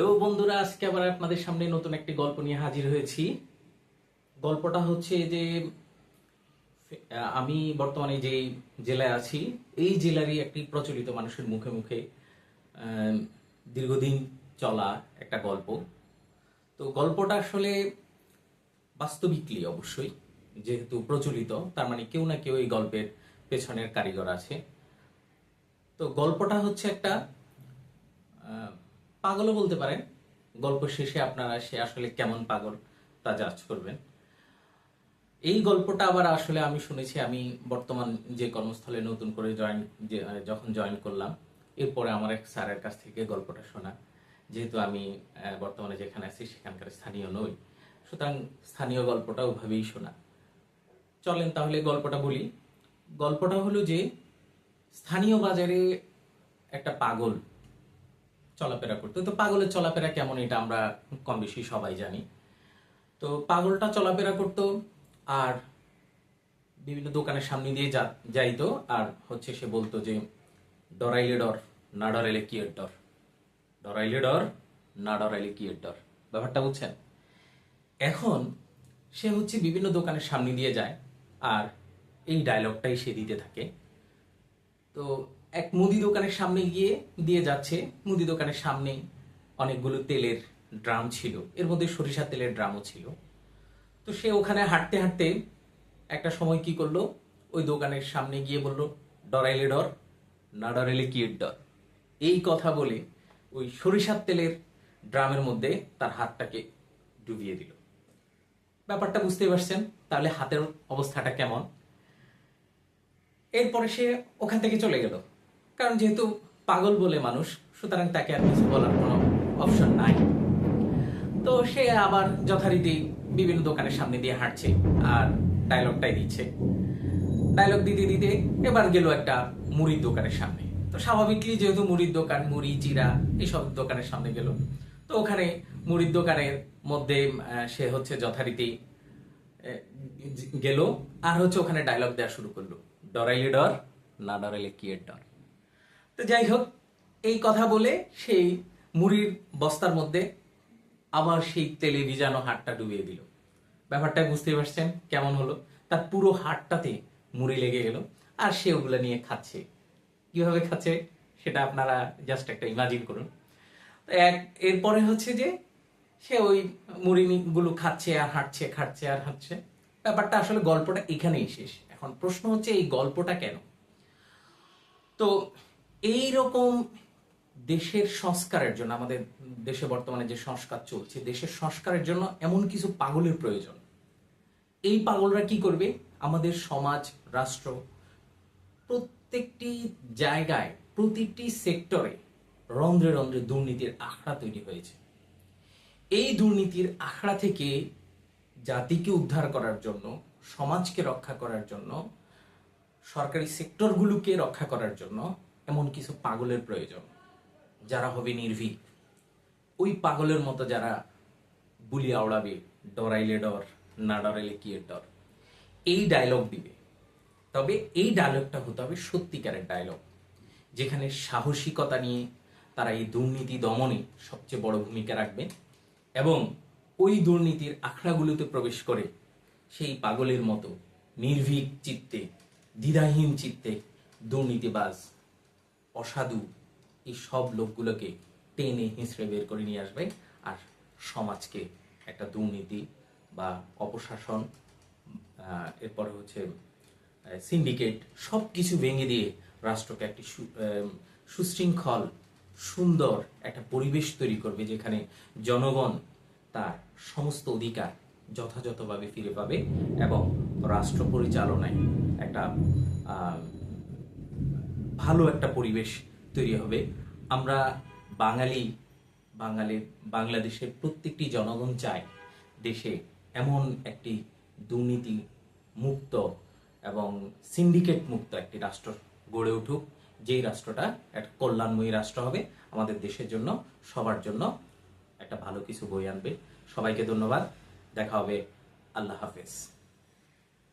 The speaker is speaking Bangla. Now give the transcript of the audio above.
হ্যালো বন্ধুরা, আজকে আবার আপনাদের সামনে নতুন একটি গল্প নিয়ে হাজির হয়েছি। গল্পটা হচ্ছে যে, আমি বর্তমানে যে জেলায় আছি, এই জেলারই একটি প্রচলিত মানুষের মুখে মুখে দীর্ঘদিন চলা একটা গল্প। তো গল্পটা আসলে বাস্তবিকলি অবশ্যই, যেহেতু প্রচলিত, তার মানে কেউ না কেউ এই গল্পের পেছনের কারিগর আছে। তো গল্পটা হচ্ছে একটা পাগলও বলতে পারেন। গল্প শেষে আপনারা সে আসলে কেমন পাগল তা জাজ করবেন। এই গল্পটা আবার আসলে আমি শুনেছি, আমি বর্তমান যে কর্মস্থলে নতুন করে জয়েন যখন জয়েন করলাম, এরপরে আমার এক স্যারের কাছ থেকে গল্পটা শোনা। যেহেতু আমি বর্তমানে যেখানে আছি সেখানকার স্থানীয় নই, সুতরাং স্থানীয় গল্পটা ওভাবেই শোনা। চলেন তাহলে গল্পটা বলি। গল্পটা হলো যে, স্থানীয় বাজারে একটা পাগল চলাফেরা করতো। তো পাগলের চলাফেরা কেমন এটা আমরা কম বেশি সবাই জানি। তো পাগলটা চলাফেরা করতো আর বিভিন্ন দোকানের সামনে দিয়ে যা- যাইতো আর হচ্ছে সে বলতো যে, ডরাইলে ডর, না ডরাইলে কি এর ডর? ডরাইলে ডর, না ডরাইলে কি এর ডর? ব্যাপারটা বুঝছেন? এখন সে হচ্ছে বিভিন্ন দোকানের সামনে দিয়ে যায় আর এই ডায়লগটাই সে দিতে থাকে। তো এক মুদি দোকানের সামনে গিয়ে দিয়ে যাচ্ছে। মুদি দোকানের সামনে অনেকগুলো তেলের ড্রাম ছিল। এর মধ্যে সরিষার তেলের ড্রামও ছিল। তো সে ওখানে হাঁটতে হাঁটতে একটা সময় কি করল? ওই দোকানের সামনে গিয়ে বলল ডরাইলে ডর, না ডরাইলে কি ডর? এই কথা বলে ওই সরিষার তেলের ড্রামের মধ্যে তার হাতটাকে ডুবিয়ে দিল। ব্যাপারটা বুঝতে পারছেন, তাহলে হাতের অবস্থাটা কেমন? এরপরে সে ওখান থেকে চলে গেল। কারণ যেহেতু পাগল বলে মানুষ, সুতরাং তাকে আর কিছু বলার কোনো অপশন নাই। তো সে আবার যথারীতি বিভিন্ন দোকানের সামনে দিয়ে হাঁটছে আর ডায়লগটাই দিচ্ছে। ডায়লগ দিতে দিতে এবার গেল একটা মুড়ির দোকানের সামনে। তো স্বাভাবিকলি যেহেতু মুড়ির দোকান, মুড়ি, জিরা এইসব দোকানের সামনে গেল। তো ওখানে মুড়ির দোকানের মধ্যে সে হচ্ছে যথারীতি গেল। আর হচ্ছে ওখানে ডায়লগ দেওয়া শুরু করল। ডরাইলে ডর, না ডরাইলে কি এর ডর? তো যাই হোক, এই কথা বলে সেই মুড়ির বস্তার মধ্যে আবার সেই তেলে ভিজানো হাটটা ডুবিয়ে দিল। ব্যাপারটা বুঝতে পারছেন কেমন হলো? তার পুরো হাটটাতে মুড়ি লেগে গেল। আর সে ওগুলো নিয়ে খাচ্ছে। কীভাবে খাচ্ছে সেটা আপনারা জাস্ট একটা ইমাজিন করুন। এক, এরপরে হচ্ছে যে সে ওই মুড়ি গুলো খাচ্ছে আর হাঁটছে খাচ্ছে আর হাঁটছে। ব্যাপারটা আসলে গল্পটা এখানেই শেষ। এখন প্রশ্ন হচ্ছে এই গল্পটা কেন? তো এই রকম দেশের সংস্কারের জন্য, আমাদের দেশে বর্তমানে যে সংস্কার চলছে, দেশের সংস্কারের জন্য এমন কিছু পাগলের প্রয়োজন। এই পাগলরা কি করবে? আমাদের সমাজ, রাষ্ট্র, প্রত্যেকটি জায়গায়, প্রতিটি সেক্টরে রন্ধ্রে রন্ধ্রে দুর্নীতির আখড়া তৈরি হয়েছে। এই দুর্নীতির আখড়া থেকে জাতিকে উদ্ধার করার জন্য, সমাজকে রক্ষা করার জন্য, সরকারি সেক্টরগুলোকে রক্ষা করার জন্য এমন কিছু পাগলের প্রয়োজন, যারা হবে নির্ভীক। ওই পাগলের মতো যারা বুলি আওড়াবে, ডরাইলে ডর, না ডরাইলে কি ডর? এই ডায়লগ দিবে। তবে এই ডায়লগটা হতে হবে সত্যিকারের ডায়লগ যেখানে সাহসিকতা নিয়ে তারা এই দুর্নীতি দমনে সবচেয়ে বড় ভূমিকা রাখবে এবং ওই দুর্নীতির আখড়াগুলোতে প্রবেশ করে সেই পাগলের মতো নির্ভীক চিত্তে, দ্বিধাহীন চিত্তে দুর্নীতিবাজ অসাধু এই সব লোকগুলোকে টেনে হিঁচড়ে বের করে নিয়ে আসবে আর সমাজকে একটা দুর্নীতি বা অপশাসন এরপরে হচ্ছে সিন্ডিকেট সব কিছু ভেঙে দিয়ে রাষ্ট্রকে একটি সুশৃঙ্খল, সুন্দর একটা পরিবেশ তৈরি করবে যেখানে জনগণ তার সমস্ত অধিকার যথাযথভাবে ফিরে পাবে এবং রাষ্ট্র পরিচালনায় একটা ভালো একটা পরিবেশ তৈরি হবে। আমরা বাঙালি বাঙালির বাংলাদেশের প্রত্যেকটি জনগণ চায় দেশে এমন একটি দুর্নীতি মুক্ত এবং সিন্ডিকেট মুক্ত একটি রাষ্ট্র গড়ে উঠুক। যেই রাষ্ট্রটা একটা কল্যাণময়ী রাষ্ট্র হবে, আমাদের দেশের জন্য, সবার জন্য একটা ভালো কিছু বই আনবে। সবাইকে ধন্যবাদ। দেখা হবে। আল্লাহ হাফেজ।